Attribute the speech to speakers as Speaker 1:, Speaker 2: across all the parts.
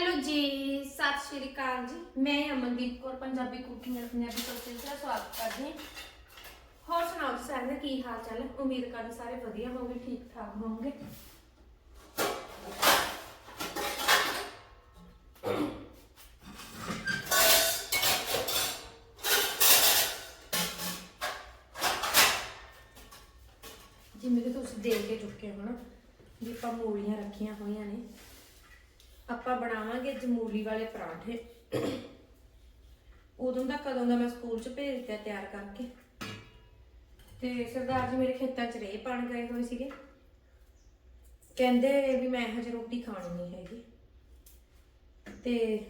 Speaker 1: Hello ਜੀ, ਸਤਿ ਸ਼੍ਰੀ ਅਕਾਲ ਜੀ। ਮੈਂ ਅਮਨਦੀਪ ਕੌਰ, ਪੰਜਾਬੀ ਕੁਕਿੰਗ ਐਂਡ ਪੰਜਾਬੀ ਸੋਚੇ ਦਾ ਸਵਾਗਤ ਕਰਦੀ ਹਾਂ। ਹੋਰ ਸੁਣਾਓ ਜੀ ਸਾਰਿਆਂ ਦਾ ਕੀ ਹਾਲ ਚਾਲ ਹੈ? ਉਮੀਦ ਕਰਦੇ ਸਾਰੇ ਵਧੀਆ ਹੋਵੋਗੇ, ਠੀਕ ਠਾਕ ਹੋਵੋਗੇ। ਜਿਵੇਂ ਕਿ ਤੁਸੀਂ ਦੇਖ ਕੇ ਚੁੱਕੇ ਹੋ ਨਾ, ਵੀ ਆਪਾਂ ਮੂਲੀਆਂ ਰੱਖੀਆਂ ਹੋਈਆਂ ਨੇ। ਆਪਾਂ ਬਣਾਵਾਂਗੇ ਜਮੂਲੀ ਵਾਲੇ ਪਰਾਂਠੇ। ਉਦੋਂ ਦਾ ਕਦੋਂ ਦਾ ਮੈਂ ਸਕੂਲ 'ਚ ਭੇਜ ਦਿੱਤਾ ਤਿਆਰ ਕਰਕੇ। ਤੇ ਸਰਦਾਰ ਜੀ ਮੇਰੇ ਖੇਤਾਂ 'ਚ ਰੇਹ ਪਾਣ ਗਏ ਹੋਏ ਸੀਗੇ। ਕਹਿੰਦੇ ਵੀ ਮੈਂ ਹਜੇ ਰੋਟੀ ਖਾਣੀ ਨਹੀਂ ਹੈਗੀ। ਤੇ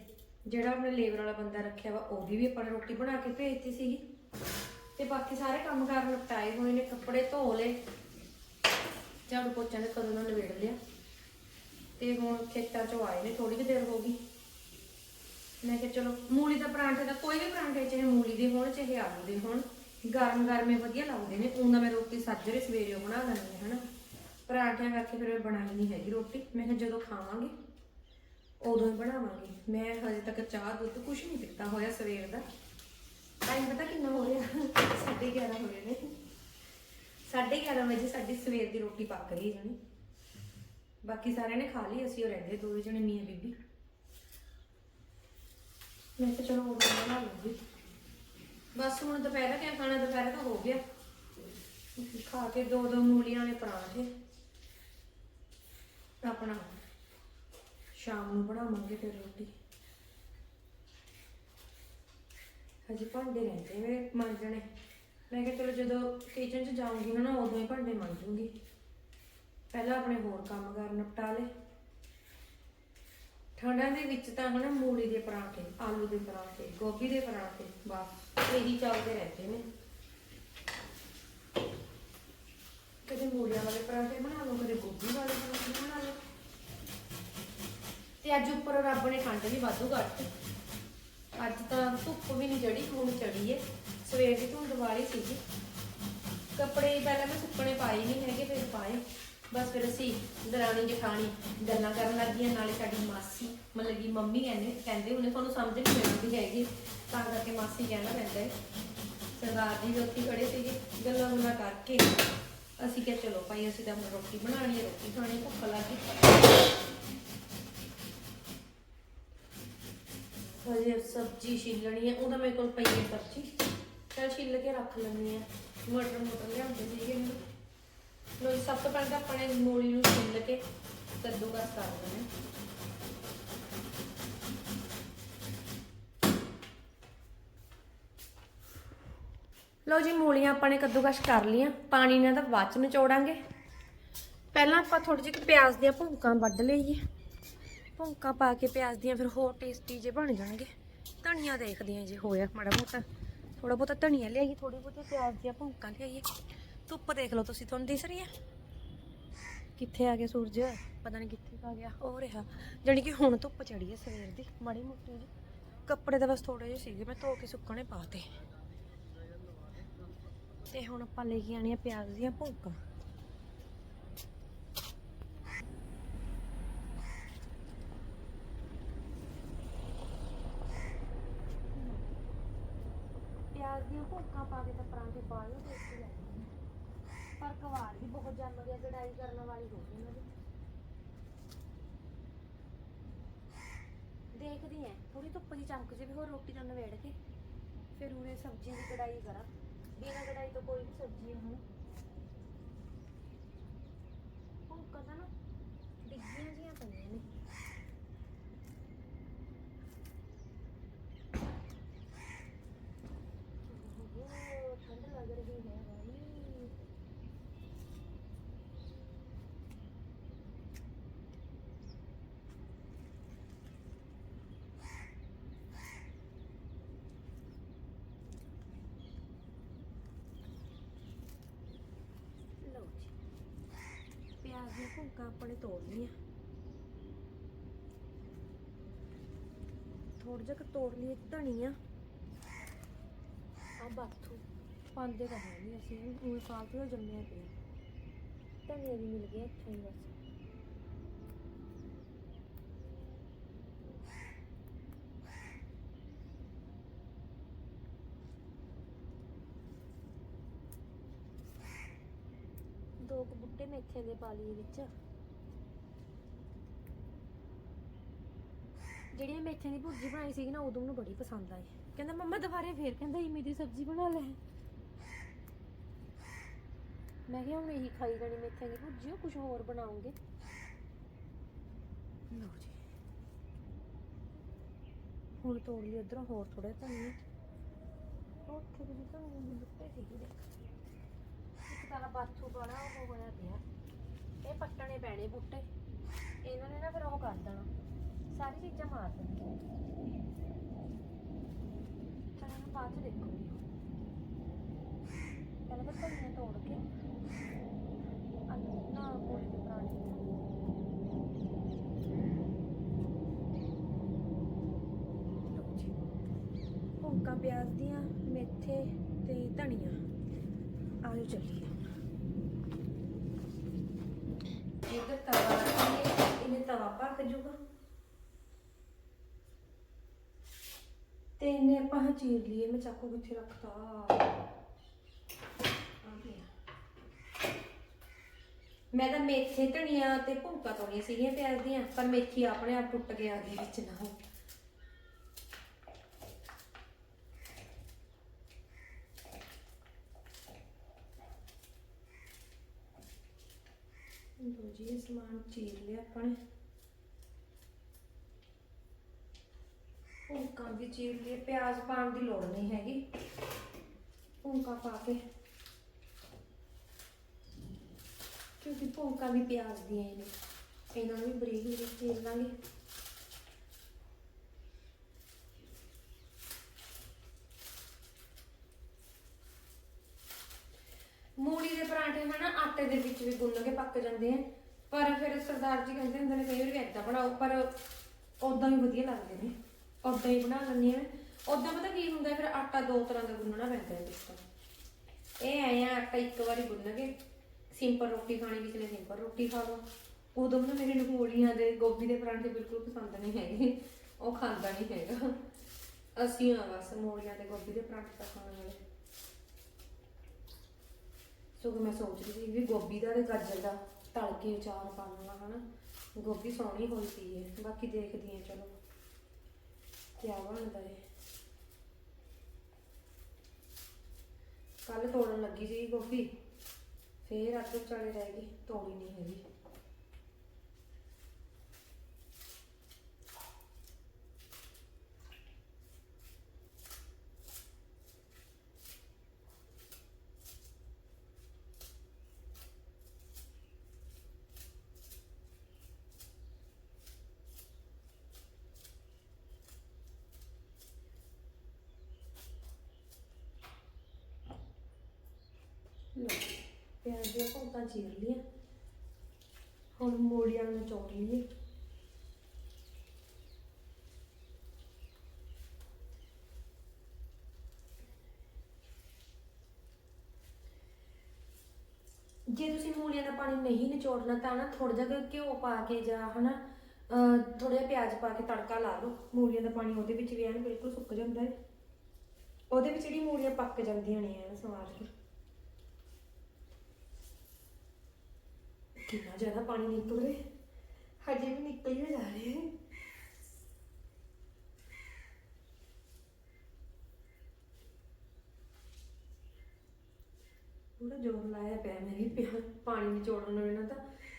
Speaker 1: ਜਿਹੜਾ ਆਪਣੇ ਲੇਬਰ ਵਾਲਾ ਬੰਦਾ ਰੱਖਿਆ ਵਾ ਉਹਦੀ ਵੀ ਆਪਾਂ ਨੇ ਰੋਟੀ ਬਣਾ ਕੇ ਭੇਜਤੀ ਸੀਗੀ। ਤੇ ਬਾਕੀ ਸਾਰੇ ਕੰਮ ਕਾਰ ਨਿਪਟਾਏ ਹੋਏ ਨੇ, ਕੱਪੜੇ ਧੋ ਲਏ। ਝਾੜੂ ਪੋਚਾ ਨੇ ਕਦੋਂ ਦਾ ਨਵੇੜ ਲਿਆ। ਤੇ ਹੁਣ ਖੇਤਾਂ ਚੋਂ ਆਏ ਨੇ ਥੋੜੀ ਜਿਹੀ ਦੇਰ ਹੋ ਗਈ। ਮੈਂ ਕਿਹਾ ਚਲੋ, ਮੂਲੀ ਦਾ ਪਰਾਂਠੇ ਦਾ ਕੋਈ ਵੀ ਪਰਾਂਠੇ, ਚਾਹੇ ਮੂਲੀ ਦੇ ਹੋਣ, ਚਾਹੇ ਆਲੂ ਦੇ ਹੋਣ, ਗਰਮ ਗਰਮੇ ਵਧੀਆ ਲੱਗਦੇ ਨੇ ਉਹਨਾਂ ਮੈਂ ਰੋਟੀ ਸਾਜਰੇ ਸਵੇਰੇ ਉਹ ਬਣਾ ਲੈਂਦੀ ਹਾਂ, ਹਨਾ। ਪਰਾਂਠਿਆਂ ਕਰਕੇ ਫਿਰ ਮੈਂ ਬਣਾਈ ਨਹੀਂ ਹੈਗੀ ਰੋਟੀ। ਮੈਂ ਕਿਹਾ ਜਦੋਂ ਖਾਵਾਂਗੇ, ਉਦੋਂ ਹੀ ਬਣਾਵਾਂਗੇ। ਮੈਂ ਹਜੇ ਤੱਕ ਚਾਹ, ਦੁੱਧ ਕੁਝ ਨਹੀਂ ਪੀਤਾ ਹੋਇਆ ਸਵੇਰ ਦਾ। ਟਾਈਮ ਪਤਾ ਕਿੰਨਾ ਹੋ ਰਿਹਾ? 11:30 ਹੋਏ ਨੇ। 11:30 ਵਜੇ ਸਾਡੀ ਸਵੇਰ ਦੀ ਰੋਟੀ ਪੱਕ ਰਹੀ ਹੈ ਜਾਣੀ ਬਾਕੀ ਸਾਰਿਆਂ ਨੇ ਖਾ ਲਈ, ਅਸੀਂ ਉਹ ਰਹਿੰਦੇ ਦੋ ਜਣੇ, ਮੀਆਂ ਬੀਬੀ। ਮੈਂ ਕਿਹਾ ਚਲੋ ਉਹ ਬਣਾ ਲੂੰਗੀ ਬਸ ਹੁਣ ਦੁਪਹਿਰ ਕਿਆ ਖਾਣਾ, ਦੁਪਹਿਰ ਤਾਂ ਹੋ ਗਿਆ। ਖਾ ਕੇ ਦੋ ਦੋ ਮੂਲੀਆਂ ਦੇ ਪਰਾਂਠੇ। ਆਪਣਾ ਸ਼ਾਮ ਨੂੰ ਬਣਾਵਾਂਗੇ ਫਿਰ ਰੋਟੀ। ਹਜੇ ਭਾਂਡੇ ਰਹਿੰਦੇ ਮੇਰੇ ਮਾਂਜਣੇ। ਮੈਂ ਕਿਹਾ ਚਲੋ ਜਦੋਂ ਕਿਚਨ 'ਚ ਜਾਊਂਗੀ ਨਾ, ਉਦੋਂ ਹੀ ਭਾਂਡੇ ਮਾਂਜੂੰਗੀ ਪਹਿਲਾਂ ਆਪਣੇ ਹੋਰ ਕੰਮ ਕਰ ਨਿਪਟਾ ਲੇ। ਠੰਡਾਂ ਦੇ ਵਿੱਚ ਤਾਂ ਹਨਾ ਮੂਲੀ ਦੇ ਪਰਾਂਠੇ, ਆਲੂ ਦੇ ਪਰਾਂਠੇ, ਗੋਭੀ ਦੇ ਪਰਾਂਠੇ, ਬਸ ਇਹੀ ਚੱਲਦੇ ਰਹਿੰਦੇ ਨੇ। ਕਦੇ ਮੂਲੀਆਂ ਵਾਲੇ ਪਰਾਂਠੇ ਬਣਾ ਲਓ, ਕਦੇ ਗੋਭੀ ਵਾਲੇ ਪਰਾਂਠੇ ਬਣਾ ਲਓ। ਤੇ ਅੱਜ ਉੱਪਰ ਰੱਬ ਨੇ ਠੰਡ ਵੀ ਵਾਧੂ ਕਰਤੀ ਅੱਜ ਤਾਂ ਧੁੱਪ ਵੀ ਨਹੀਂ ਜੜੀ ਹੁਣ ਚੜੀ ਏ। ਸਵੇਰ ਦੀ ਧੁੰਦ ਵਾਲੀ ਸੀਗੀ। ਕੱਪੜੇ ਪਹਿਲਾਂ ਮੈਂ ਸੁੱਕਣੇ ਪਾਏ ਨਹੀਂ ਹੈਗੇ, ਫਿਰ ਪਾਏ। ਬਸ ਫਿਰ ਅਸੀਂ ਦਰਾਣੀ ਜਠਾਣੀ ਗੱਲਾਂ ਕਰਨ ਲੱਗੀਆਂ ਨਾਲੇ ਸਾਡੀ ਮਾਸੀ, ਮਤਲਬ ਕਿ ਮੰਮੀ ਕਹਿੰਦੇ ਕਹਿੰਦੇ ਉਹਨੇ ਤੁਹਾਨੂੰ ਸਮਝ ਨਹੀਂ ਮਿਲਦੀ ਹੈਗੀ। ਤਾਂ ਕਰਕੇ ਮਾਸੀ ਕਹਿਣਾ ਪੈਂਦਾ ਹੈ। ਸਰਦਾਰ ਜੀ ਵੀ ਉੱਥੇ ਖੜੇ ਸੀਗੇ, ਗੱਲਾਂ ਗੁੱਲਾਂ ਕਰਕੇ ਅਸੀਂ ਕਿਹਾ, ਚਲੋ ਭਾਈ, ਅਸੀਂ ਤਾਂ ਹੁਣ ਰੋਟੀ ਬਣਾਣੀ ਹੈ, ਰੋਟੀ ਖਾਣੀ, ਭੁੱਖ ਲੱਗੀ। ਹਜੇ ਸਬਜ਼ੀ ਛਿੱਲਣੀ ਹੈ ਉਹਦਾ ਮੇਰੇ ਕੋਲ ਪਈ ਹੈ ਸਬਜ਼ੀ ਚਲ ਛਿੱਲ ਕੇ ਰੱਖ ਲੈਣੀ ਹੈ। ਮਟਰ ਮਟਰ ਲਿਆਉਂਦੇ ਸੀਗੇ। ਮੈਨੂੰ ਲੋ ਸਭ ਤੋਂ ਪਹਿਲਾਂ ਤਾਂ ਆਪਾਂ ਨੇ ਮੂਲੀ ਨੂੰ ਛਿੱਲ ਕੇ ਕੱਦੂਕਸ ਕਰ ਲੈਣਾ ਲੋ ਜੀ, ਮੂਲੀਆਂ ਆਪਾਂ ਨੇ ਕੱਦੂਕਸ ਕਰ ਲੀਆਂ ਪਾਣੀ ਨਾਲ ਤਾਂ ਬਾਅਦ ਚ ਨਿਚੋੜਾਂਗੇ। ਪਹਿਲਾਂ ਆਪਾਂ ਥੋੜੀ ਜਿਹੀ ਪਿਆਜ਼ ਦੀਆਂ ਭੁੰਕਾਂ ਵੱਢ ਲਈਏ। ਭੁੰਕਾਂ ਪਾ ਕੇ ਪਿਆਜ਼ ਦੀਆਂ ਫਿਰ ਹੋਰ ਟੇਸਟੀ ਜੇ ਬਣ ਜਾਣਗੇ। ਧਨੀਆ ਦੇਖਦੇ ਆ ਜੇ ਹੋਇਆ ਮਾੜਾ ਮੋਟਾ। ਥੋੜਾ ਬਹੁਤਾ ਧਨੀਆ ਲਿਆਈਏ ਥੋੜੀ ਬਹੁਤੀ ਪਿਆਜ਼ ਦੀਆਂ ਭੁੰਕਾਂ ਲਿਆਈਏ। ਧੁੱਪ ਦੇਖ ਲਓ ਤੁਸੀਂ ਤੁਹਾਨੂੰ ਦਿਸ ਰਹੀ ਹੈ। ਕਿੱਥੇ ਆ ਗਿਆ ਸੂਰਜ? ਪਤਾ ਨਹੀਂ ਕਿੱਥੇ ਆ ਗਿਆ। ਉਹ ਰਿਹਾ। ਜਾਣੀ ਕਿ ਹੁਣ ਧੁੱਪ ਚੜੀ ਹੈ ਸਵੇਰ ਦੀ, ਮਾੜੀ ਮੋਟੀ ਜੀ। ਕੱਪੜੇ ਤਾਂ ਬਸ ਥੋੜੇ ਜਿਹੇ ਸੀਗੇ, ਮੈਂ ਧੋ ਕੇ ਸੁੱਕਣੇ ਪਾਤੇ ਤੇ। ਹੁਣ ਆਪਾਂ ਲੈ ਕੇ ਆਣੀਆਂ ਪਿਆਜ਼ ਦੀਆਂ ਭੁੰਕਾਂ। ਪਿਆਜ਼ ਦੀਆਂ ਭੁੱਕਾਂ ਪਾ ਕੇ ਤਾਂ ਪਰਾਂਠੇ ਬਾਹਲੇ ਟੇਸਟੀ ਪਰ ਕਵਾੜ ਵੀ ਬਹੁਤ ਜੰਮ ਗਿਆ ਕਢਾਈ ਕਰਨ ਵਾਲੀ ਹੋ ਗਈ ਇਹਨਾਂ ਦੀ। ਦੇਖਦੀ ਐ ਥੋੜੀ ਧੁੱਪ ਦੀ ਚਮਕ ਜੇ ਵੀ ਹੋਰ ਰੋਟੀ ਨਾਲ ਨਵੇੜ ਕੇ, ਫਿਰ ਉਹਨੇ ਸਬਜ਼ੀ ਦੀ ਕਢਾਈ ਕਰਾਂ। ਬਿਨਾਂ ਕਢਾਈ ਤੋਂ ਕੋਈ ਵੀ ਸਬਜ਼ੀ ਹੁਣ ਭੁੱਕਾਂ ਤਾਂ ਨਾ ਡਿੱਗੀਆਂ ਜੀਆਂ ਪਈਆਂ ਨੇ ਓਹ, ਠੰਡ ਲੱਗ ਰਹੀ ਹੈ ਭਾਈ ਲਓ ਜੀ ਪਿਆਜ਼ ਦੀਆਂ ਆਪਣੇ ਤੋੜ ਲਈਆਂ ਥੋੜਾ ਜਿਹਾ ਕੁ ਤੋੜ ਲਈ ਧਨੀਆ। ਆ ਬਾਥੂ ਪਾਉਂਦੇ ਤਾਂ ਹੈ ਨਹੀਂ ਅਸੀਂ ਉਹ ਫਾਲਤੂ ਜੰਮਿਆ ਪਿਆ। ਧਨੀਆ ਵੀ ਮਿਲ ਗਿਆ ਇੱਥੋਂ ਹੀ ਬਸ। ਬੂਟੇ ਮੇਥਿਆਂ ਦੇ ਪਾ ਲਈਏ ਵਿੱਚ। ਜਿਹੜੀ ਮੈਂ ਦੀ ਭੁਰਜੀ ਬਣਾਈ ਸੀ ਨਾ, ਉਦੋਂ ਨੂੰ ਬੜੀ ਪਸੰਦ ਆਈ। ਕਹਿੰਦਾ, ਮੰਮਾ ਦੁਬਾਰੇ ਫੇਰ ਕਹਿੰਦਾ ਇਮੀ ਦੀ ਸਬਜ਼ੀ ਬਣਾ ਲੈ। ਮੈਂ ਕਿਹਾ, ਹੁਣ ਇਹੀ ਖਾਈ ਜਾਣੀ ਮੇਥੇ ਦੀ ਭੁਰਜੀ ਕੁਝ ਹੋਰ ਬਣਾਉਂਗੇ। ਲਓ ਜੀ। ਹੁਣ ਤੋੜ ਲਈ, ਉਧਰੋਂ ਹੋਰ ਥੋੜੇ ਧਨੀਏ। ਉੱਥੇ ਵੀ ਧਨੀਏ ਦੇ ਬੁੱਟੇ ਸੀਗੇ। ਦੇਖ ਇੱਕ ਤਾਂ ਬਾਥੂ ਬੜਾ ਉਹ ਹੋਇਆ ਪਿਆ। ਇਹ ਪੱਟਣੇ ਪੈਣੇ ਬੂਟੇ। ਇਹਨਾਂ ਨੇ ਨਾ ਫਿਰ ਉਹ ਕਰ ਦੇਣਾ। ਸਾਰੀ ਚੀਜ਼ਾਂ ਮਾਰ ਦੇਣੀਆਂ। ਚਲੋ ਮੈਂ ਬਾਅਦ ਚ ਦੇਖੋ ਪਹਿਲਾਂ ਤਾਂ ਧਨੀਆ ਤੋੜ ਕੇ ਅੰਨ ਨਾ ਕੋਈ ਦੇ ਪ੍ਰਾਣੀ ਪਿਆਜ਼ ਦੀਆਂ, ਮੇਥੇ ਤੇ ਧਨੀਆ। ਆਜੋ ਚੱਲੀਏ। ਇੱਧਰ ਤਵਾ ਰੱਖੀਏ ਇਹਨੇ ਤਵਾ ਪੱਕ ਜੂਗਾ। ਤੇ ਇਹਨੇ ਆਪਾਂ ਆਹ ਚੀਰ ਲਈਏ, ਮੈਂ ਚਾਕੂ ਕਿੱਥੇ ਰੱਖਤਾ। ਆ? ਗਿਆ ਮੈਂ ਤਾਂ ਮੇਥੇ ਧਨੀਆ ਤੇ ਭੁੰਕਾ ਤੋੜੀਆਂ ਸੀਗੀਆਂ ਪਿਆਜ਼ ਦੀਆਂ, ਪਰ ਮੇਥੀ ਆਪਣੇ ਆਪ ਟੁੱਟ ਗਿਆ ਦੇ ਵਿੱਚ ਨਾ ਲੋ ਜੀ ਸਮਾਨ ਚੀਰ ਲਿਆ ਆਪਾਂ ਨੇ। ਭੁੰਕਾ ਵੀ ਚੀਰ ਲਿਆ ਪਿਆਜ਼ ਪਾਉਣ ਦੀ ਲੋੜ ਨਹੀਂ ਹੈਗੀ। ਭੁੰਕਾ ਪਾ ਕੇ। ਕਿਉਂਕਿ ਭੁੰਕਾ ਵੀ ਪਿਆਜ਼ ਦੀਆਂ ਹੀ ਨੇ। ਇਹਨਾਂ ਨੂੰ ਵੀ ਬਰੀਕ ਬਰੀਕ ਚੀਰ ਲਾਂਗੇ। ਮੂਲੀ ਦੇ ਪਰਾਂਠੇ ਹਨਾ, ਆਟੇ ਦੇ ਵਿੱਚ ਵੀ ਗੁੰਨ ਕੇ ਪੱਕ ਜਾਂਦੇ ਆ। ਪਰ ਫਿਰ ਸਰਦਾਰ ਜੀ ਕਹਿੰਦੇ ਹੁੰਦੇ ਨੇ ਕਈ ਵਾਰੀ ਏਦਾਂ ਬਣਾਓ, ਪਰ ਉਦਾਂ ਵੀ ਵਧੀਆ ਲੱਗਦੇ ਨੇ। ਉਦਾਂ ਹੀ ਬਣਾ ਲੈਂਦੀ ਹਾਂ ਮੈਂ। ਉਦਾਂ ਪਤਾ ਕੀ ਹੁੰਦਾ, ਫਿਰ ਆਟਾ ਦੋ ਤਰ੍ਹਾਂ ਦਾ ਗੁੰਨਣਾ ਪੈਂਦਾ ਹੈ ਇਸ ਤੋਂ ਇਹ ਆਏ ਆ, ਆਟਾ ਇੱਕ ਵਾਰੀ ਗੁੰਨ ਕੇ ਸਿੰਪਲ ਰੋਟੀ ਖਾਣੀ ਕਿਸੇ ਨੇ ਸਿੰਪਲ ਰੋਟੀ ਖਾ ਲਓ। ਉਦੋਂ ਨਾ ਮੇਰੇ ਨੂੰ ਮੂਲੀਆਂ ਦੇ, ਗੋਭੀ ਦੇ ਪਰਾਂਠੇ ਬਿਲਕੁਲ ਪਸੰਦ ਨਹੀਂ ਹੈਗੇ। ਉਹ ਖਾਂਦਾ ਨਹੀਂ ਹੈਗਾ। ਅਸੀਂ ਆ ਬਸ ਮੂਲੀਆਂ ਦੇ, ਗੋਭੀ ਦੇ ਪਰਾਂਠੇ ਤਾਂ ਖਾਣ ਵਾਲੇ। ਸੋ ਮੈਂ ਸੋਚ ਰਹੀ ਸੀ ਵੀ ਗੋਭੀ ਦਾ ਤੇ ਗਾਜਰ ਦਾ ਤਲ ਕੇ ਅਚਾਰ ਪਾਉਣਾ ਲਵਾਂ ਹਨਾ। ਗੋਭੀ ਸੋਹਣੀ ਹੋਈ ਪਈ ਹੈ ਬਾਕੀ ਦੇਖਦੀ ਹਾਂ, ਚਲੋ। ਕਿਆ ਬਣਦਾ ਹੈ ਕੱਲ ਤੋੜਨ ਲੱਗੀ ਸੀ ਗੋਭੀ, ਫੇਰ ਅੱਜ ਚਲੇ ਰਹਿ ਗਈ, ਤੋੜੀ ਨਹੀਂ ਹੈਗੀ ਲੋ ਪਿਆਜ਼ ਦੀਆਂ ਭੁੰਕਾਂ ਚੀਰ ਲਈਆਂ ਹੁਣ ਮੂਲੀਆਂ ਲਈਏ ਜੇ ਤੁਸੀਂ ਮੂਲੀਆਂ ਦਾ ਪਾਣੀ ਨਹੀਂ ਨਿਚੋੜਨਾ ਤਾਂ ਨਾ ਥੋੜਾ ਜਿਹਾ ਘਿਓ ਪਾ ਕੇ ਜਾਂ ਹਨਾ ਥੋੜਾ ਜਿਹਾ ਪਿਆਜ਼ ਪਾ ਕੇ ਤੜਕਾ ਲਾ ਲਓ। ਮੂਲੀਆਂ ਦਾ ਪਾਣੀ ਉਹਦੇ ਵਿੱਚ ਵੀ ਐਨ ਬਿਲਕੁਲ ਸੁੱਕ ਜਾਂਦਾ ਹੈ। ਉਹਦੇ ਵਿੱਚ ਜਿਹੜੀ ਮੂਲੀਆਂ ਪੱਕ ਜਾਂਦੀਆਂ ਨੇ ਐਨ ਸਵਾਰ ਕੇ ਕਿੰਨਾ ਜ਼ਿਆਦਾ ਪਾਣੀ ਨਿਕਲ ਰਿਹਾ। ਹਜੇ ਵੀ ਨਿਕਲ ਹੀ ਜਾ ਰਹੇ। ਹੈ ਪੂਰਾ ਜ਼ੋਰ ਲਾਇਆ ਪਿਆ ਮੈਂ ਵੀ, ਪਿਆ ਪਾਣੀ ਨਿਚੋੜਨ ਨੂੰ ਇਹਨਾਂ ਦਾ,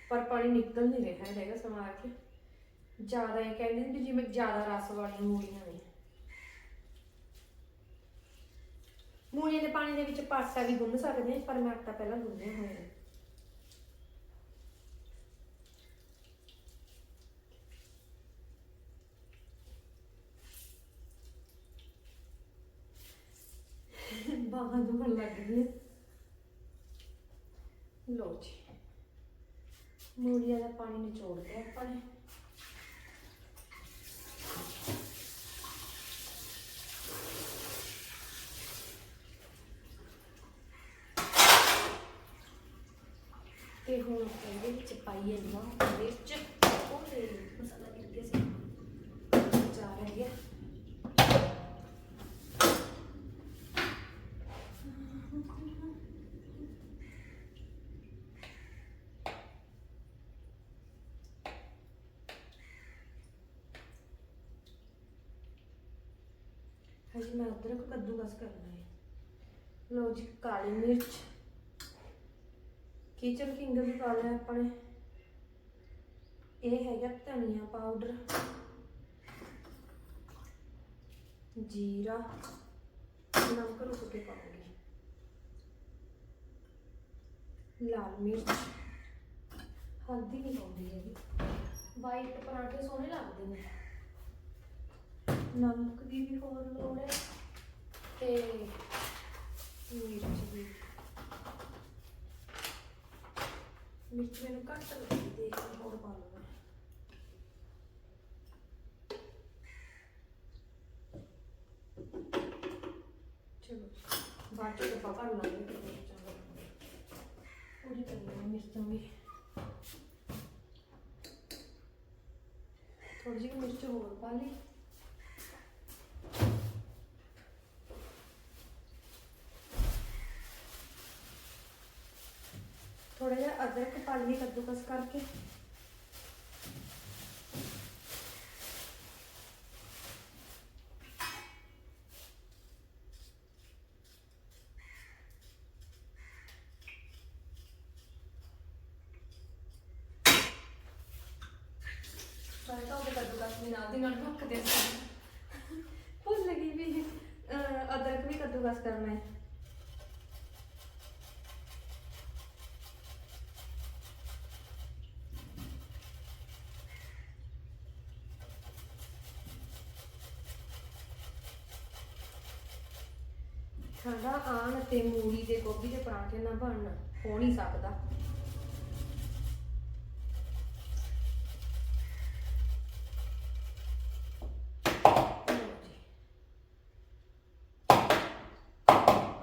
Speaker 1: ਪਰ ਪਾਣੀ ਨਿਕਲ ਨਹੀਂ ਰਿਹਾ ਹੈਗਾ ਸਮਾਰ ਕੇ। ਜ਼ਿਆਦਾ ਇਹ ਕਹਿੰਦੇ ਨੇ ਵੀ ਜਿਵੇਂ ਜ਼ਿਆਦਾ ਰਸ ਵਾਲੀਆਂ ਮੂਲੀਆਂ ਨੇ। ਮੂਲੀਆਂ ਦੇ ਪਾਣੀ ਦੇ ਵਿੱਚ ਪਾਸਾ ਵੀ ਗੁੰਨ ਸਕਦੇ ਹਾਂ ਪਰ ਮੈਂ ਆਟਾ ਪਹਿਲਾਂ ਗੁੰਨਿਆ ਹੋਇਆ ਹੈ ਬਾਹਾਂ ਦੁਖਣ ਲੱਗ ਗਈਆਂ ਲੋ ਜੀ ਮੂਲੀਆਂ ਦਾ ਪਾਣੀ ਨਿਚੋੜ ਲਿਆ ਆਪਾਂ ਨੇ ਤੇ ਹੁਣ ਇਹਦੇ ਵਿੱਚ ਪਾਈਏ ਨਮਕ ਮਿਰਚ ਉਹਦੇ ਮਸਾਲਾ ਗਿਰ ਗਿਆ ਸੀ ਜਾ ਰਹਿ ਗਿਆ ਹਜੇ ਮੈਂ ਅਦਰਕ ਕੱਦੂਕਸ ਕਰਨਾ ਹੈ। ਲੋ ਜੀ, ਕਾਲੀ ਮਿਰਚ। ਕਿਚਨ ਕਿੰਗ ਵੀ ਪਾ ਲਿਆ ਆਪਾਂ ਨੇ। ਇਹ ਹੈਗਾ ਧਨੀਆ ਪਾਊਡਰ ਜੀਰਾ। ਨਮਕ ਰੁਕ ਕੇ ਪਾਉਂਗੀ ਲਾਲ ਮਿਰਚ। ਹਲਦੀ ਨਹੀਂ ਪਾਉਂਦੀ ਹੈਗੀ। ਵਾਈਟ ਪਰਾਂਠੇ ਸੋਹਣੇ ਲੱਗਦੇ ਨੇ। ਨਮਕ ਦੀ ਵੀ ਹੋਰ ਲੋੜ ਹੈ ਤੇ ਮਿਰਚ ਦੀ। ਮਿਰਚ ਮੈਨੂੰ ਘੱਟ ਲੱਗੀ ਦੇਖ ਕੇ ਹੋਰ ਪਾ ਲਵਾਂ ਚਲੋ, ਬਾਅਦ ਚ ਆਪਾਂ ਲਾਂਗੇ ਕਿੰਨੇ ਚੰਗਾ ਮਿਰਚਾਂ ਵੀ। ਥੋੜੀ ਜਿਹੀ ਮਿਰਚ ਹੋਰ ਪਾ ਲਈ ਥੋੜਾ ਜਿਹਾ ਅਦਰਕ ਪਾ ਲਈ ਕੱਦੂਕਸ ਕਰਕੇ। ਸਾਰੇ ਤਾਂ ਉਹਦੇ ਕੱਦੂਕਸ ਵੀ ਨਾਲ ਦੀ ਨਾਲ ਭੁੱਕਦੇ ਸੀ ਭੁੱਲ ਗਈ ਵੀ ਅਹ, ਅਦਰਕ ਵੀ ਕੱਦੂਕਸ ਕਰਨਾ ਹੈ ਠੰਡਾ ਆਣ ਤੇ ਮੂਲੀ ਦੇ ਗੋਭੀ ਦੇ ਪਰਾਂਠੇ ਨਾ ਬਣਨ, ਹੋ ਨਹੀਂ ਸਕਦਾ।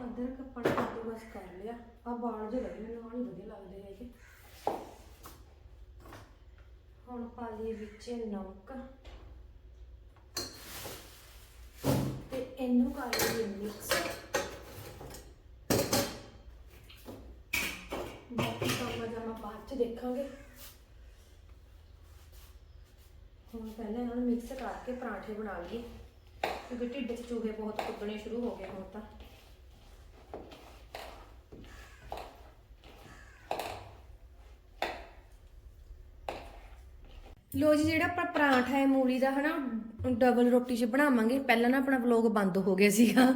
Speaker 1: ਅਦਰਕ ਆਪਾਂ ਨੇ ਕੱਦੂਕਸ ਕਰ ਲਿਆ। ਆ ਬਾਲ ਜਿਹੇ ਲੱਗੇ ਮੈਨੂੰ ਆਹ ਵਧੀਆ ਲੱਗਦੇ ਹੈਗੇ ਹੁਣ ਪਾ ਲਈਏ ਵਿੱਚ ਨਮਕ। ਤੇ ਇਹਨੂੰ ਕਰ ਲਈਏ ਮਿਕਸ ਬਾਕੀ ਕੰਮ ਜਮਾ ਬਾਅਦ ਚ ਦੇਖਾਂਗੇ। ਹੁਣ ਪਹਿਲਾਂ ਇਹਨਾਂ ਨੂੰ ਮਿਕਸ ਕਰਕੇ ਪਰਾਂਠੇ ਬਣਾ ਲਈਏ। ਕਿਉਂਕਿ ਢਿੱਡ 'ਚ ਚੂਹੇ ਬਹੁਤ ਕੁੱਟਣੇ ਸ਼ੁਰੂ ਹੋ ਗਏ ਹੁਣ ਤਾਂ। ਲੋ ਜੀ, ਜਿਹੜਾ ਆਪਾਂ ਪਰਾਂਠਾ ਹੈ ਮੂਲੀ ਦਾ ਹਨਾ ਡਬਲ ਰੋਟੀ 'ਚ ਬਣਾਵਾਂਗੇ। ਪਹਿਲਾਂ ਨਾ ਆਪਣਾ ਵਲੋਗ ਬੰਦ ਹੋ ਗਿਆ ਸੀਗਾ।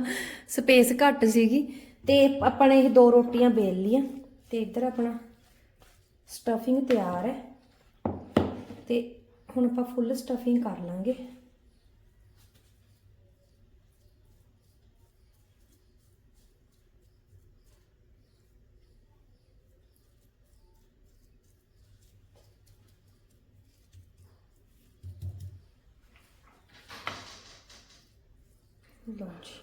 Speaker 1: ਸਪੇਸ ਘੱਟ ਸੀਗੀ। ਤੇ ਆਪਾਂ ਨੇ ਇਹ ਦੋ ਰੋਟੀਆਂ ਵੇਲ ਲੀਆਂ ਤੇ ਇੱਧਰ ਆਪਣਾ ਸਟਫਿੰਗ ਤਿਆਰ ਹੈ। ਤੇ ਹੁਣ ਆਪਾਂ ਫੁੱਲ ਸਟਫਿੰਗ ਕਰ ਲਾਂਗੇ। ਲਓ ਜੀ।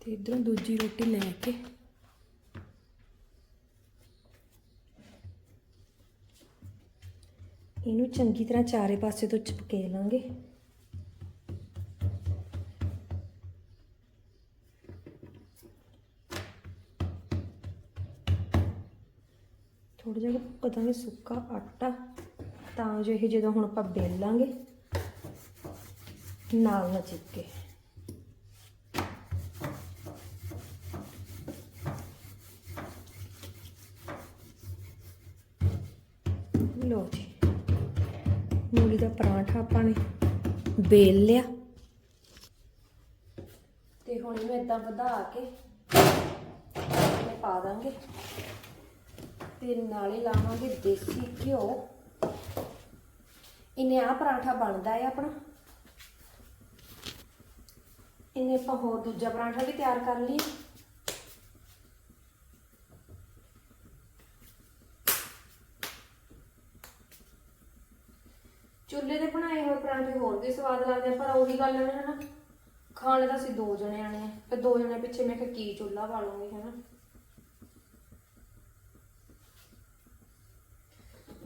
Speaker 1: ਤੇ ਇਧਰੋਂ ਦੂਜੀ ਰੋਟੀ ਲੈ ਕੇ ਇਹਨੂੰ ਚੰਗੀ ਤਰ੍ਹਾਂ ਚਾਰੇ ਪਾਸੇ ਤੋਂ ਚਿਪਕੇ ਲਾਂਗੇ। ਥੋੜਾ ਜਿਹਾ ਪਤਾਂਗੇ ਸੁੱਕਾ ਆਟਾ, ਤਾਂ ਜੋ ਇਹ ਜਦੋਂ ਹੁਣ ਆਪਾਂ ਬੇਲਾਂਗੇ, ਨਾਲ ਨਾ ਚਿਪਕੇ। ਲੋ ਜੀ। ਮੂਲੀ ਦਾ ਪਰਾਂਠਾ ਆਪਾਂ ਨੇ ਬੇਲ ਲਿਆ। ਤੇ ਹੁਣ ਇਹਨੂੰ ਇਦਾਂ ਵਧਾ ਕੇ ਇਹ ਪਾ ਦਾਂਗੇ। ਤੇ ਨਾਲੇ ਲਾਵਾਂਗੇ ਦੇਸੀ ਘਿਓ। ਇਹਨੇ ਆ ਪਰਾਂਠਾ ਬਣਦਾ ਹੈ ਆਪਣਾ। ਇਹਨੇ ਆਪਾਂ ਹੋਰ ਦੂਜਾ ਪਰਾਂਠਾ ਵੀ ਤਿਆਰ ਕਰ ਲਈ ਚੁੱਲ੍ਹੇ ਤੇ ਬਣਾਏ ਹੋਏ ਪਰਾਂਠੇ ਹੋਰ ਵੀ ਸਵਾਦ ਲੱਗਦੇ ਆ, ਪਰ ਉਹੀ ਗੱਲ ਹੈ ਨਾ ਖਾਣੇ ਤਾਂ ਅਸੀਂ ਦੋ ਜਣੇ ਆਣੇ ਆ ਫਿਰ ਦੋ ਜਣੇ ਪਿੱਛੇ ਮੈਂ ਕਿਹਾ ਕੀ ਚੁੱਲ੍ਹਾ ਬਾਲੂੰਗੀ ਹਨਾ।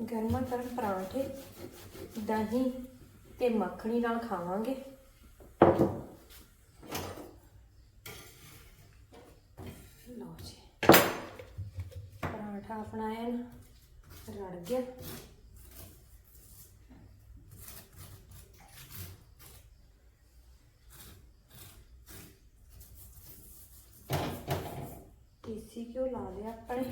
Speaker 1: ਗਰਮਾ ਗਰਮ ਪਰਾਂਠੇ ਦਹੀਂ ਤੇ ਮੱਖਣੀ ਨਾਲ ਖਾਵਾਂਗੇ। ਲਓ ਜੀ। ਪਰਾਂਠਾ ਆਪਣਾ ਐਨ ਰੜ ਗਿਆ। ਘਿਓ ਲਾ ਲਿਆ ਆਪਣੇ?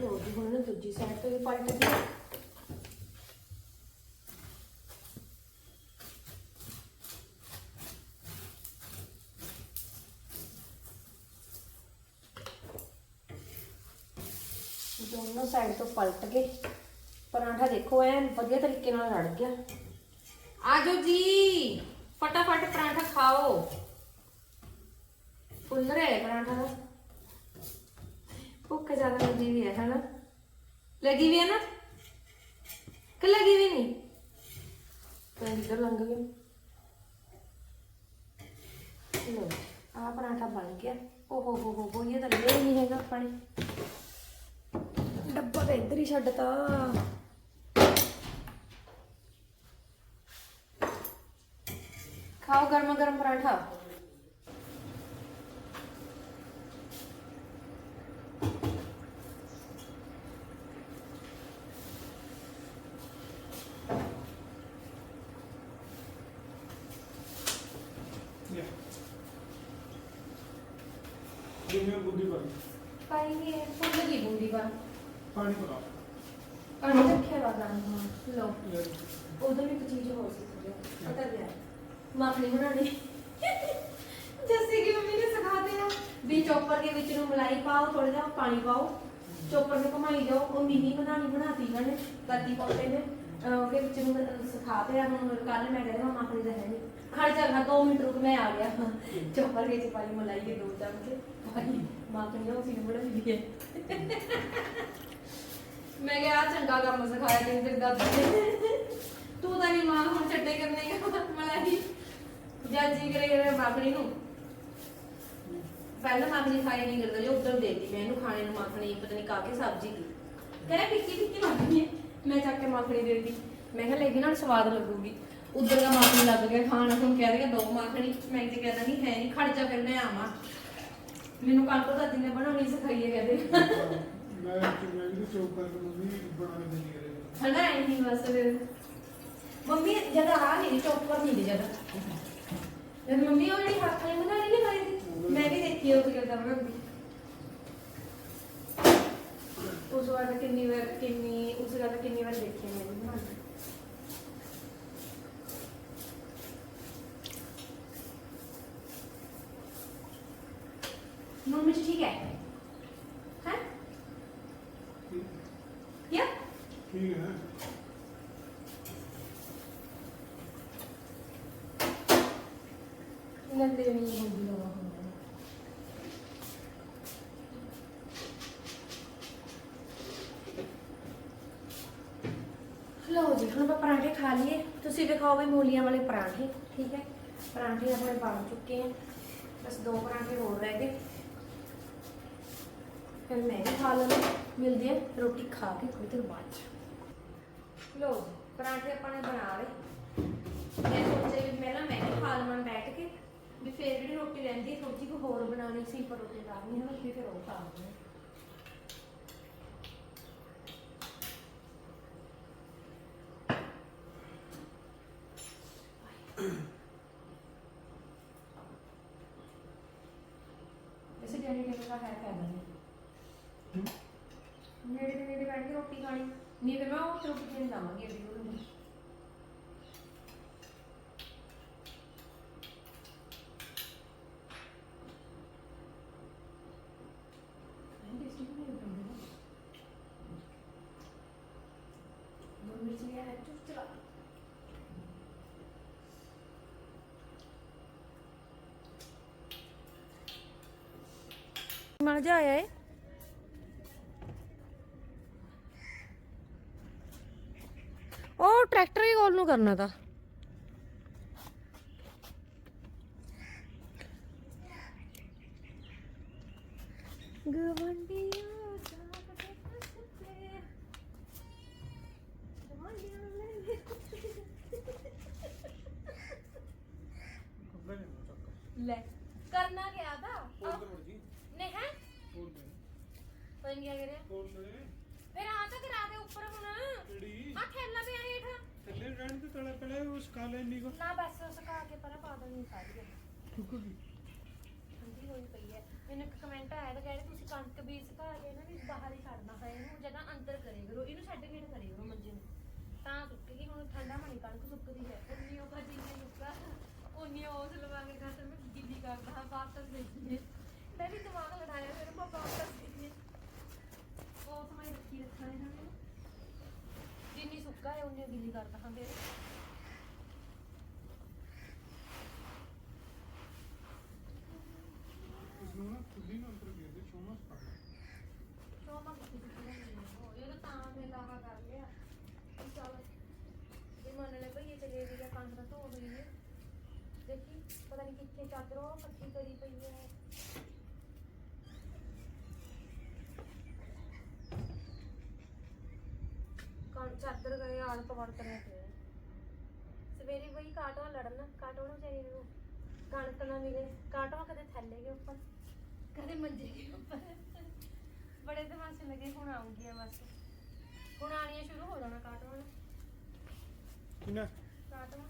Speaker 1: ਲੋ ਜੀ ਹੁਣ ਦੂਜੀ ਸਾਈਡ ਤੋਂ ਵੀ ਪਲਟ ਗਈ। ਦੋਨੋਂ ਸਾਈਡ ਤੋਂ ਪਲਟ ਗਏ। ਪਰਾਂਠਾ ਦੇਖੋ, ਐਨ ਵਧੀਆ ਤਰੀਕੇ ਨਾਲ ਰੜ ਗਿਆ। ਆਜੋ ਜੀ, ਫਟਾਫਟ ਪਰਾਂਠਾ ਖਾਓ। ਫੁੱਲ ਰਿਹਾ ਪਰਾਂਠਾ ਦਾ ਭੁੱਖ ਜ਼ਿਆਦਾ ਲੱਗੀ ਵੀ ਹੈ, ਹਨਾ? ਲੱਗੀ ਵੀ ਹੈ ਨਾ? ਕਿ ਲੱਗੀ ਵੀ ਨਹੀਂ? ਤਾਂ ਇੱਧਰ ਲੰਘ ਗਈ? ਲੋ ਆ ਪਰਾਂਠਾ ਬਣ ਗਿਆ। ਓ ਹੋ ਹੋ ਹੋ ਇਹ ਤਾਂ ਲਿਆ ਹੀ ਨਹੀਂ ਹੈਗਾ ਆਪਾਂ ਨੇ ਡੱਬਾ ਤਾਂ ਇੱਧਰ ਹੀ ਛੱਡਤਾ। ਖਾਓ ਗਰਮ ਗਰਮ ਪਰਾਂਠਾ
Speaker 2: Yeah. ਜਿਵੇਂ ਬੁੱਧੀ ਪਰ
Speaker 1: ਪਾਈ ਇਹ ਫੁੱਲ ਦੀ ਬੂੰਦੀ ਪਰ
Speaker 2: ਪਾਣੀ ਪਾ
Speaker 1: ਪਾਣੀ ਰੱਖਿਆ ਵਾ ਗਰਮ ਹਾਂ ਲਓ। ਉਧਰ ਵੀ ਇੱਕ ਚੀਜ਼ ਹੋਰ ਸੀ ਤੁਹਾਡੇ ਪਤਾ ਗਿਆ ਮੱਖਣੀ ਬਣਾਣੀ ਜੈਸੇ ਕਿ ਮੰਮੀ ਨੇ ਸਿਖਾਤੇ ਆ? ਵੀ ਚੋਪਰ ਦੇ ਵਿੱਚ ਨੂੰ ਮਲਾਈ ਪਾਓ ਥੋੜਾ ਜਿਹਾ ਪਾਣੀ ਪਾਓ। ਚੋਪਰ ਨੂੰ ਘੁਮਾਈ ਜਾਓ। ਉਹ ਮਿਨੀ ਬਣਾਣੀ ਬਣਾਤੀ ਇਹਨਾਂ ਨੇ ਕੱਤੀ ਪਾਉਂਦੇ ਨੇ। ਅਹ ਉਹਦੇ ਵਿੱਚ ਨੂੰ ਸਿਖਾਤੇ ਆ। ਹੁਣ ਕੱਲ ਮੈਂ ਕਹਿੰਦਾ ਮੱਖਣੀ ਦਾ ਹੈ ਨਹੀਂ ਖੜ ਜਾ, ਮੈਂ 2 ਮਿੰਟ ਰੁਕ, ਮੈਂ ਆ ਗਿਆ। ਚੋਪਰ ਵਿੱਚ ਪਾਣੀ ਮਲਾਈ ਦੇ ਦੋ ਚਮਚੇ। ਪਾਈ ਮੱਖਣੀ ਉਹ ਸੀ ਬਣਾਈ ਹੈ। ਮੈਂ ਕਿਹਾ, ਆਹ ਚੰਗਾ ਕੰਮ ਸਿਖਾਇਆ ਤੈਨੂੰ ਤੇਰੀ ਦਾਦੀ ਨੇ। ਤੂੰ ਤਾਂ ਨਹੀਂ ਮਾਂ, ਹੁਣ ਛੱਡੇ ਕਰਨੇ का ਮਲਾਈ ਜਦ ਕਰੇ ਕਰੇ ਮਾਖਣੀ ਨੂੰ। ਪਹਿਲਾਂ ਮਾਖਣੀ ਖਾਈ ਨਹੀਂ ਕਰਦਾ, ਜੋ ਉਦੋਂ ਦੇਤੀ। ਮੈਂ ਇਹਨੂੰ ਖਾਣੇ ਨੂੰ ਮਾਖਣੀ, ਪਤਾ ਨਹੀਂ ਕਾਕੇ ਸਬਜ਼ੀ ਦੀ। ਕਹਿੰਦਾ, ਫਿੱਕੀ ਫਿੱਕੀ ਮਾਖਣੀ ਹੈ। ਮੈਂ ਚੱਕ ਕੇ ਮਾਖਣੀ ਦੇ ਦਿੱਤੀ। ਮੈਂ ਕਿਹਾ ਲੇਕਿਨ ਨਾਲ ਸਵਾਦ ਲੱਗੂਗੀ। ਉਧਰ ਦਾ ਮਾਖਣੀ ਲੱਗ ਗਿਆ, ਖਾਣ ਨੂੰ ਕਹਿ ਰਿਹਾ, ਦੋ ਮਾਖਣੀ। ਮੈਂ ਤੇ ਕਹਿੰਦਾ ਨਹੀਂ ਹੈ ਨਹੀਂ ਖੜ ਜਾ ਫਿਰ, ਮੈਂ ਆਵਾਂ। ਮੈਨੂੰ ਕੱਲ ਤੋਂ ਦਾਦੀ ਨੇ ਬਣਾਉਣੀ ਸਿਖਾਈ ਕਹਿੰਦੇ।
Speaker 2: ਮੈਂ ਮੈਂ ਵੀ ਚੌਕ ਕਰ ਮੰਮੀ ਬਣਾ ਕੇ ਦੇਣੀ ਕਰੇ
Speaker 1: ਹਨਾ ਐ ਨਹੀਂ ਬਸ ਫਿਰ। ਮੰਮੀ, ਜਦ ਆ ਨਹੀਂ ਚੌਪਰ ਨਹੀਂ ਦੀ ਜਦ। ਜਦ ਮੰਮੀ ਉਹ ਜਿਹੜੀ ਹੱਥ ਨਾਲ ਬਣਾ ਰਹੀ ਹੈ ਦੀ ਮੈਂ ਵੀ ਦੇਖੀ ਉਹ ਕਿਦਾਂ ਬਣਾਉਂਦੀ। ਉਸ ਵਾਰ ਕਿੰਨੀ ਵਾਰ, ਕਿੰਨੀ, ਉਸ ਵਾਰ ਕਿੰਨੀ ਵਾਰ ਦੇਖੀ ਮੈਂ ਵੀ ਬਣਾਉਂਦੀ। ਨੂਨ ਮਿਰਚ ਠੀਕ ਹੈ ਹੈ?
Speaker 2: ਠੀਕ ਹੈ
Speaker 1: ਲੰਦੇ ਨਹੀਂ ਹੁੰਦੀ ਲਵਾ ਹੁੰਦਾ ਲਓ ਜੀ, ਹੁਣ ਆਪਾਂ ਪਰਾਂਠੇ ਖਾ ਲਈਏ। ਤੁਸੀਂ ਦਿਖਾਓ ਵੀ ਮੂਲੀਆਂ ਵਾਲੇ ਪਰਾਂਠੇ, ਠੀਕ ਹੈ? ਪਰਾਂਠੇ ਆਪਣੇ ਬਣ ਚੁੱਕੇ ਹਨ ਬਸ ਦੋ ਪਰਾਂਠੇ ਹੋਰ ਰਹਿ ਗਏ। ਫਿਰ ਮੈਂ ਵੀ ਖਾ ਲਵਾਂ ਮਿਲਦੇ ਆ ਰੋਟੀ ਖਾ ਕੇ ਕੋਈ ਦੇਰ ਬਾਅਦ ਲੋ ਲਓ ਪਰਾਂਠੇ ਆਪਾਂ ਨੇ ਬਣਾ ਲਏ। ਮੈਂ ਸੋਚਿਆ ਵੀ ਪਹਿਲਾਂ ਮੈਂ ਵੀ ਖਾ ਲਵਾਂ ਬੈਠ ਕੇ ਵੀ ਫੇਰ ਜਿਹੜੀ ਰੋਟੀ ਰਹਿੰਦੀ ਹੈ ਥੋੜੀ ਜਿਹੀ ਹੋਰ ਬਣਾਉਣੀ ਸੀ ਪਰ ਰੋਟੀ ਕਰਨੀ ਹੈ ਵੀ ਫਿਰ ਉਹ ਖਾ ਲਵਾਂਗੇ ਵੈਸੇ ਡੈਡੀ ਨੇ ਕਿਹਾ ਹੈ ਫਾਇਦਾ ਨਹੀਂ ਨੇੜੇ ਦੇ ਨੇੜੇ ਬੈਠ ਕੇ ਰੋਟੀ ਖਾਣੀ ਨਹੀਂ ਫਿਰ ਮੈਂ ਉਹ ਰੋਟੀ ਦੇਣ ਜਾਵਾਂਗੀ ਅੱਡੀ ਨੂੰ ਮਨ ਜਾ ਆਇਆ ਏ ਉਹ ਟਰੈਕਟਰ ਹੀ ਕੋਲ ਨੂੰ ਕਰਨਾ ਤਾਂ ਗਵੰਡੀਆਂ ਜਾਗਦੇ ਹੱਸਦੇ ਜਵਾਨੀਆਂ ਲੈ ਕਰਨਾ ਗਿਆ ਤਾਂ
Speaker 2: ਹੋਰ ਤਾਂ ਮਰਜ਼ੀ
Speaker 1: ਨਹੀਂ ਹੈ
Speaker 2: ਹੋਰ ਦੇ
Speaker 1: ਪਤਾ ਨਹੀਂ ਕੀ ਕਰਿਆ
Speaker 2: ਹੋਰ ਦੇ
Speaker 1: ਫਿਰ ਆ ਤਾਂ ਕਰਾ ਦੇ ਉੱਪਰ ਹੁਣ
Speaker 2: ਕਿਹੜੀ
Speaker 1: ਆ ਠੇਲਾ ਪਿਆ ਹੇਠ
Speaker 2: ਥੱਲੇ ਰਹਿਣ ਤੇ ਤਲੇ ਪਹਿਲੇ ਉਸ ਕਾਲੇ ਨਹੀਂ ਕੋ।
Speaker 1: ਨਾ ਬਸ ਸੁਕਾ ਕੇ ਪਰਾਂ ਪਾ ਦੇਣੀ ਸਾਰੀ।
Speaker 2: ਠੁਕੂਗੀ
Speaker 1: ਠੰਡੀ ਹੋਈ ਪਈ ਹੈ। ਮੈਨੂੰ ਇੱਕ ਕਮੈਂਟ ਆਇਆ ਤਾਂ ਕਹਿੰਦੇ ਤੁਸੀਂ ਕਣਕ ਬੀਜ ਸੁਕਾ ਕੇ ਨਾ ਵੀ ਬਾਹਰ ਹੀ ਛੱਡਣਾ ਹੈ ਇਹਨੂੰ ਜਗ੍ਹਾ ਅੰਦਰ ਕਰੇ ਕਰੋ ਇਹਨੂੰ ਛੱਡ ਕੇ ਨਾ ਕਰੇ ਕਰੋ ਮੰਜੇ ਨੂੰ। ਤਾਂ ਸੁੱਕੇਗੀ ਹੁਣ ਠੰਡਾ ਮਣੀ ਕਣਕ ਸੁੱਕਦੀ ਹੈ। ਉਨੀ ਉਹ ਭਾਜੀ ਨੇ ਸੁੱਕਾ ਉਨੀ ਉਸ ਲਵਾ ਕੇ ਖਾਤਰ ਮੈਂ ਗਿੱਲੀ ਕਰਦਾ ਹਾਂ ਵਾਪਸ ਦੇਖੀਏ ਮੈਂ ਵੀ ਦਿਮਾਗ ਲੜਾਇਆ ਫਿਰ ਮੈਂ ਵਾਪਸ ਦੇਖੀਏ ਉਹ ਤਾਂ ਮੈਂ ਰੱਖੀ ਰੱਖਾ ਇਹਨਾਂ ਨੇ ਸੁੱਕਾ ਹੈ ਉਨੀ ਗਿੱਲੀ ਕਰਦਾ ਹਾਂ ਫਿਰ।
Speaker 2: ਨੂੰ ਨਾ ਖੁੱਲੀ ਨਾ ਅੰਦਰ ਦੇ ਪਾ
Speaker 1: ਇਹ ਤਾਂ ਮੈਂ ਕਰ ਲਿਆ। ਚੱਲ ਮੰਨ ਲੈ ਭਈ ਇਹ ਚਲੇ ਗਈ ਆ ਕੰਨ ਦਾ ਧੋ ਲਈ ਹੈ। ਦੇਖੀ ਪਤਾ ਨਹੀਂ ਕਿੱਥੇ ਚਾਦਰ ਉਹ ਕਰੀ ਪਈ ਹੈ ਕੰਨ ਗਏ ਸਵੇਰੇ ਕਾਟਵਾ ਲੜਨ ਕਾਟਵਾ ਨੂੰ ਚਾਹੀਏ ਨੂੰ ਕਣਕ ਨਾ ਮਿਲੇ ਕਾਟਵਾ ਕਦੇ ਥੱਲੇ ਗਏ ਉੱਪਰ? ਕਦੇ ਮੰਜੇ ਦੇ ਉੱਪਰ। ਬੜੇ ਤਮਾਸ਼ੇ ਲੱਗੇ ਹੁਣ ਆਉਂਗੀਆਂ ਬਸ। ਹੁਣ ਆਣੀਆਂ ਸ਼ੁਰੂ ਹੋ ਜਾਣਾ ਕਾਟਵਾ ਨੂੰ।
Speaker 2: ਕਿੰਨਾ?
Speaker 1: ਕਾਟਵਾ।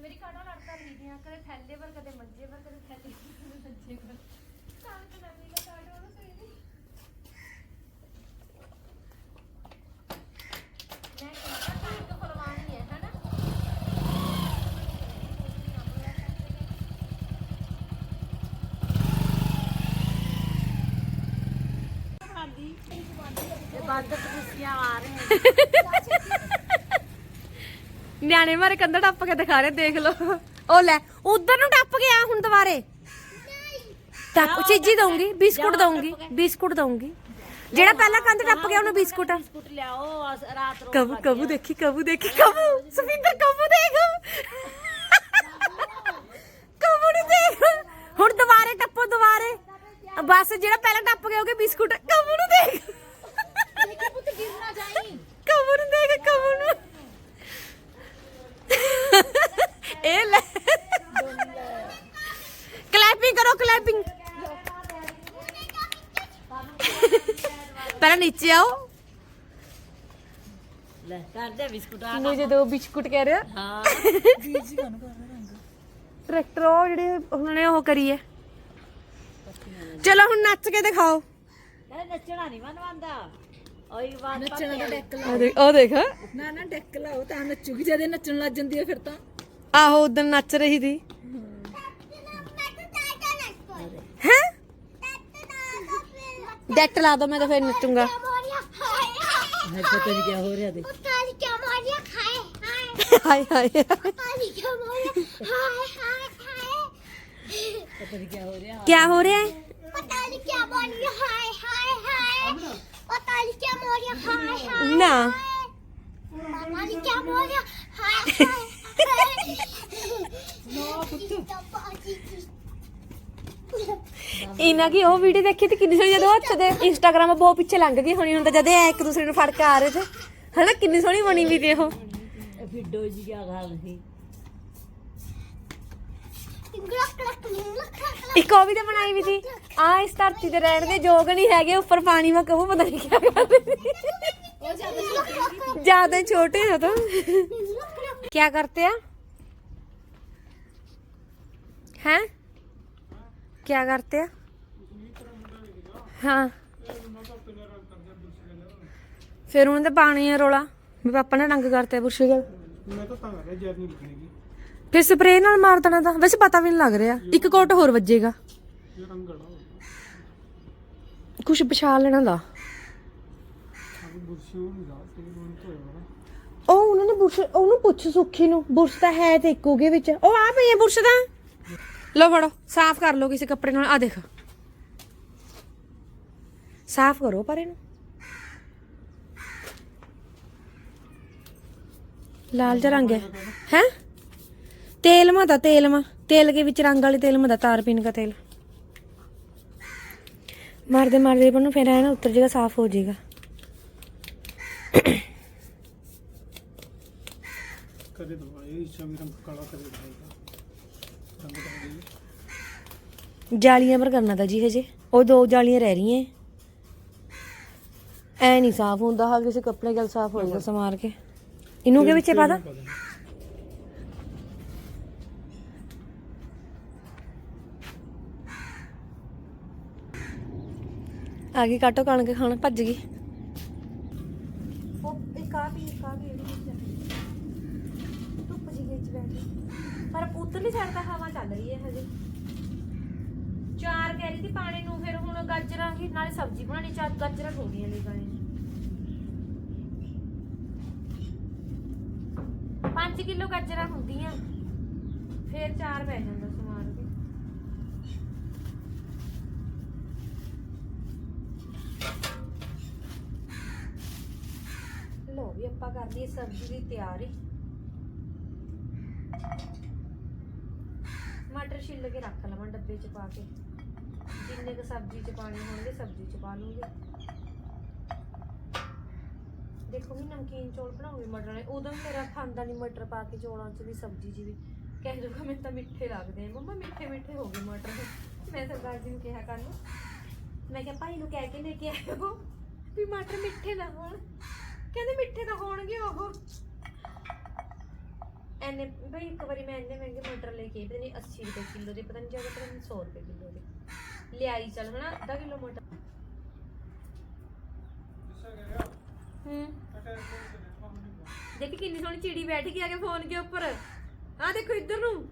Speaker 1: ਮੇਰੀ ਕਾਟਵਾ ਲੜਦਾ ਰਹੀਆਂ ਕਦੇ ਥੈਲੇ ਪਰ ਕਦੇ ਮੰਜੇ ਪਰ ਕਦੇ ਥੈਲੇ ਪਰ ਕਦੇ ਮੰਜੇ ਪਰ ਕਣਕ ਨਾ ਮਿਲੇ ਕਾਟਵਾ ਨੂੰ ਸਹੀ ਨਹੀਂ ਮੈਂ ਕਹਿੰਦਾ ਕਣਕ ਫਰਵਾਨੀ ਹੈ ਹਨਾ ਨਿਆਣੇ ਮਾਰੇ ਕੰਧਾ ਟੱਪ ਕੇ ਦਿਖਾ ਰਹੇ ਦੇਖ ਲਓ। ਉਹ ਲੈ ਉਧਰ ਨੂੰ ਟੱਪ ਗਿਆ ਹੁਣ ਦੁਬਾਰੇ। ਟੱਪ ਚੀਜ਼ੀ ਦਊਂਗੀ ਬਿਸਕੁਟ ਦਊਂਗੀ ਬਿਸਕੁਟ ਦਊਂਗੀ। ਜਿਹੜਾ ਪਹਿਲਾਂ ਕੰਧ ਟੱਪ ਗਿਆ ਉਹਨੂੰ ਬਿਸਕੁਟ।
Speaker 3: ਬਿਸਕੁਟ ਲਿਆਓ ਰਾਤ ਰੋ
Speaker 1: ਕਬੂ ਕਬੂ ਦੇਖੀ ਕਬੂ ਦੇਖੀ ਕਬੂ। ਸੁਪਿੰਦਰ ਕਬੂ ਦੇਖ। ਕਬੂ ਨੂੰ ਦੇਖ। ਹੁਣ ਦੁਬਾਰੇ ਟੱਪੋ ਦੁਬਾਰੇ। ਬਸ ਜਿਹੜਾ ਪਹਿਲਾਂ ਟੱਪ ਗਿਆ ਉਹਗੇ ਬਿਸਕੁਟ ਕਬੂ ਨੂੰ ਦੇਖ।
Speaker 3: ਦੇਖੀ ਪੁੱਤ ਗਿਰ ਨਾ ਜਾਈ।
Speaker 1: ਕਬੂ ਨੂੰ ਦੇਖ ਕਬੂ ਨੂੰ। ਇਹ ਲੈ। ਕਲੈਪਿੰਗ ਕਰੋ ਕਲੈਪਿੰਗ। ਪਹਿਲਾਂ ਨੀਚੇ ਆਓ।
Speaker 3: ਲੈ ਕਰ ਦੇ ਬਿਸਕੁਟ ਆ
Speaker 1: ਮੁਝੇ ਦੋ ਬਿਸਕੁਟ ਕਹਿ ਰਿਹਾ।
Speaker 3: ਹਾਂ।
Speaker 1: ਟਰੈਕਟਰ ਉਹ ਜਿਹੜੇ ਉਹਨਾਂ ਨੇ ਉਹ ਕਰੀ ਹੈ ਚਲੋ ਹੁਣ ਨੱਚ ਕੇ ਦਿਖਾਓ।
Speaker 3: ਨੱਚਣਾ ਨਹੀਂ ਮਨਵੰਦਾ ਓਏ ਬਾਤ ਨੱਚਣਾ ਦਾ ਡੈਕ
Speaker 1: ਉਹ ਦੇਖ ਉਹ ਦੇਖ।
Speaker 4: ਨਾ ਨਾ ਡੈਕ ਲਾਓ ਤਾਂ ਨੱਚੂਗੀ ਜਦੇ ਨੱਚਣ ਲੱਗ ਜਾਂਦੀ ਹੈ ਫਿਰ ਤਾਂ।
Speaker 1: ਆਹੋ ਉਦੋਂ ਨੱਚ ਰਹੀ ਸੀ। ਹੈ? ਡੈਟ ਲਾ ਦੋ ਮੈਂ ਤਾਂ ਫੇਰ ਨੱਚੂੰਗਾ।
Speaker 3: ਹੈ ਪਤਾ ਨਹੀਂ ਕੀ ਹੋ ਰਿਹਾ ਦੇ
Speaker 1: ਹਾਏ ਹਾਏ।
Speaker 3: ਪਤਾ ਨਹੀਂ ਕੀ ਹੋ ਰਿਹਾ।
Speaker 1: ਕੀ ਹੋ ਰਿਹਾ ਹੈ? ਨਾ ਇਹਨਾਂ ਕੀ ਉਹ ਵੀਡੀਓ ਦੇਖੀ ਤੇ ਕਿੰਨੀ ਸੋਹਣੀ ਜਦੋਂ ਹੱਥ ਦੇ ਇੰਸਟਾਗ੍ਰਾਮ ਬਹੁਤ ਪਿੱਛੇ ਲੰਘ ਗਈ ਹੋਣੀ ਹੁਣ ਤਾਂ ਜਦੇ ਐ ਇੱਕ ਦੂਸਰੇ ਨੂੰ ਫੜ ਕੇ ਆ ਰਹੇ ਤੇ ਹਨਾ ਕਿੰਨੀ ਸੋਹਣੀ ਬਣੀ ਵੀ ਤੇ ਉਹ।
Speaker 3: ਫਿੱਡੋ ਜੀ ਕੀ ਗੱਲ ਸੀ?
Speaker 1: ਇੱਕ ਉਹ ਵੀ ਤਾਂ ਬਣਾਈ ਵੀ ਸੀ। ਆ ਇਸ ਧਰਤੀ ਤੇ ਰਹਿਣ ਦੇ ਯੋਗ ਨਹੀਂ ਹੈਗੇ, ਉੱਪਰ ਪਾਣੀ ਮਾ ਕਹੂ, ਪਤਾ ਨਹੀਂ ਕੀ ਕਰਦੇ ਜ਼ਿਆਦਾ ਛੋਟੇ ਹੋ ਤਾਂ। ਕੀ ਕਰਤੇ ਆ? ਹੈ? ਕੀ ਕਰਤੇ ਆ? ਹਾਂ। ਫਿਰ ਉਹਨਾਂ ਦਾ ਪਾਣੀ ਆ ਰੋਲਾ। ਵੀ ਪਾਪਾ ਨੇ ਰੰਗ ਕਰਤੇ ਬੁਰਸ਼ੇ ਗਲ।
Speaker 2: ਮੈਂ ਤਾਂ ਤਾਂ ਕਰ ਜਰਨੀ ਲਿਖਣੀ
Speaker 1: ਫਿਰ ਸਪਰੇਅ ਨਾਲ ਮਾਰ ਦੇਣਾ ਤਾਂ। ਵੈਸੇ ਪਤਾ ਵੀ ਨਹੀਂ ਲੱਗ ਰਿਹਾ। ਇੱਕ ਕੋਟ ਹੋਰ ਵੱਜੇਗਾ। ਕੁਛ ਪਛਾਣ ਲੈਣਾ ਦਾ।
Speaker 2: ਉਹ
Speaker 1: ਉਹਨਾਂ ਨੇ ਬੁਰਸ਼ ਉਹਨੂੰ ਪੁੱਛ ਸੁੱਖੀ ਨੂੰ। ਬੁਰਸ਼ ਤਾਂ ਹੈ ਤੇ ਇੱਕੋਗੇ ਵਿੱਚ। ਉਹ ਆ ਪਈ ਹੈ ਬੁਰਸ਼ ਤਾਂ। ਲਓ ਫੜੋ, ਸਾਫ਼ ਕਰ ਲਓ ਕਿਸੇ ਕੱਪੜੇ ਨਾਲ। ਆ ਦੇਖ। ਸਾਫ਼ ਕਰੋ ਪਰ ਇਹਨੂੰ। ਲਾਲ ਜਿਹਾ ਰੰਗ ਹੈ। ਹੈ? तेल में था तेल में तेल के बीच रंग वाले तेल में था तार पीन का तेल मारते मारते पर फिर है ना उतर जाएगा साफ हो जाएगा
Speaker 2: ਕਦੇ ਦਵਾਈ ਇੱਛਾ ਵੀ ਰੰਗ ਕਾਲਾ ਕਦੇ ਦਵਾਈ ਰੰਗ ਤਾਂ ਹੈ
Speaker 1: ਜਾਲੀਆਂ ਪਰ ਕਰਨਾ ਤਾਂ ਜੀ ਹਜੇ ਉਹ ਦੋ ਜਾਲੀਆਂ ਰਹਿ ਰਹੀਆਂ ਐ ਨਹੀਂ ਸਾਫ਼ ਹੁੰਦਾ ਹਾਂ ਕਿਸੇ ਕੱਪੜੇ ਗੱਲ ਸਾਫ਼ ਹੋ ਜਾਏਗਾ ਸਮਾਰ ਕੇ ਇਹਨੂੰ ਕੇ ਵਿੱਚੇ ਪਾ ਦਾਂ ਆ ਗਈ ਕਾਟੋ ਕਣਕ ਖਾਣ ਭੱਜ ਗਈ ਉਹ ਇੱਕ ਆ ਵੀ ਇੱਕ ਆ ਵੀ ਇਹਦੇ ਵਿੱਚ ਧੁੱਪ ਜੀ ਵਿੱਚ ਬੈਠੀ ਪਰ ਉਤਰਲੀ ਸਾਈਡ ਤਾਂ ਹਵਾ ਚੱਲ ਰਹੀ ਹੈ ਹਜੇ ਚਾਰ ਕਹਿ ਰਹੀ ਸੀ ਪਾਣੀ ਨੂੰ ਫਿਰ ਹੁਣ ਗਾਜਰਾਂ ਹੀ ਨਾਲੇ ਸਬਜ਼ੀ ਬਣਾਣੀ ਚਾਰ ਗਾਜਰਾਂ ਥੋੜੀਆਂ ਨੇ ਗਾਣੇ 5 ਕਿਲੋ ਗਾਜਰਾਂ ਹੁੰਦੀਆਂ ਫਿਰ ਚਾਰ ਪੈ ਜਾਂਦਾ ਸਮਾਰ ਕੇ ਲੋ ਵੀ ਆਪਾਂ ਕਰ ਲਈਏ ਸਬਜ਼ੀ ਦੀ ਤਿਆਰੀ। ਮਟਰ ਛਿੱਲ ਕੇ ਰੱਖ ਲਵਾਂ ਡੱਬੇ 'ਚ ਪਾ ਕੇ। ਜਿੰਨੇ ਕੁ ਸਬਜ਼ੀ 'ਚ ਪਾਣੀ ਹੋਣਗੇ, ਸਬਜ਼ੀ 'ਚ ਪਾ ਲੂੰਗੀ। ਦੇਖੋ ਵੀ ਨਮਕੀਨ ਚੌਲ ਬਣਾਉਂਗੀ ਮਟਰ ਵਾਲੇ। ਉਦੋਂ ਵੀ ਮੇਰਾ ਖਾਂਦਾ ਨਹੀਂ ਮਟਰ ਪਾ ਕੇ ਚੌਲਾਂ 'ਚ ਵੀ, ਸਬਜ਼ੀ 'ਚ ਵੀ। ਕਹਿ ਜੂਗਾ ਮੈਨੂੰ ਤਾਂ ਮਿੱਠੇ ਲੱਗਦੇ ਆ। ਮੰਮਾ, ਮਿੱਠੇ ਮਿੱਠੇ ਹੋ ਗਏ ਮਟਰ। ਮੈਂ ਸਰਦਾਰ ਜੀ ਨੂੰ ਕਿਹਾ ਕੱਲ ਮੈਂ ਕਿਹਾ, ਭਾਈ ਨੂੰ ਕਹਿ ਕੇ ਲੈ ਕੇ ਆਇਓ ਵੀ ਮਟਰ ਮਿੱਠੇ ਨਾ ਹੋਣ। ਕਹਿੰਦੇ ਮਿੱਠੇ ਤਾਂ ਹੋਣਗੇ ਉਹ। ਐਨੇ ਬਈ ਇੱਕ ਵਾਰੀ ਮੈਂ ਇੰਨੇ ਮਹਿੰਗੇ ਮਟਰ ਲੈ ਕੇ ਪਤਾ ਨਹੀਂ 80 ਰੁਪਏ ਕਿਲੋ ਦੇ ਪਤਾ ਨਹੀਂ ਜ਼ਿਆਦਾ ਪਤਾ ਨਹੀਂ 100 ਰੁਪਏ ਕਿਲੋ ਦੇ। ਲਿਆਈ ਚੱਲ ਹਨਾ ਅੱਧਾ ਕਿਲੋ ਮਟਰ। ਹੂੰ। ਦੇਖੀ ਕਿੰਨੀ ਸੋਹਣੀ ਚਿੜੀ ਬੈਠ ਗਈ ਆ ਕੇ ਫੋਨ ਕੇ ਉੱਪਰ। ਆ ਦੇਖੋ ਇੱਧਰ ਨੂੰ।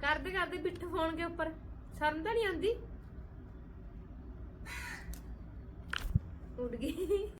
Speaker 1: ਕਰਦੇ ਕਰਦੇ ਬਿੱਠ ਫੋਨ ਕੇ ਉੱਪਰ। ਸ਼ਰਮ ਤਾਂ ਨਹੀਂ ਆਉਂਦੀ? ਉੱਡ ਗਈ।